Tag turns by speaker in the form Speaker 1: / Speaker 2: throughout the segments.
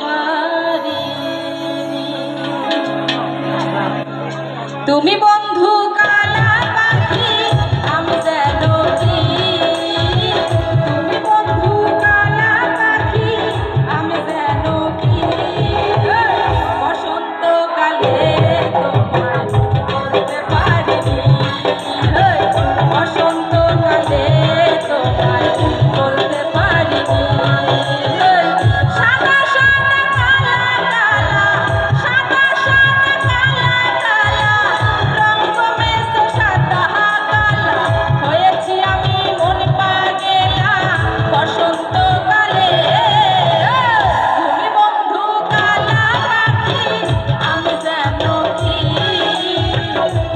Speaker 1: পারি তুমি বন্ধু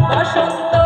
Speaker 1: বসন্তকালে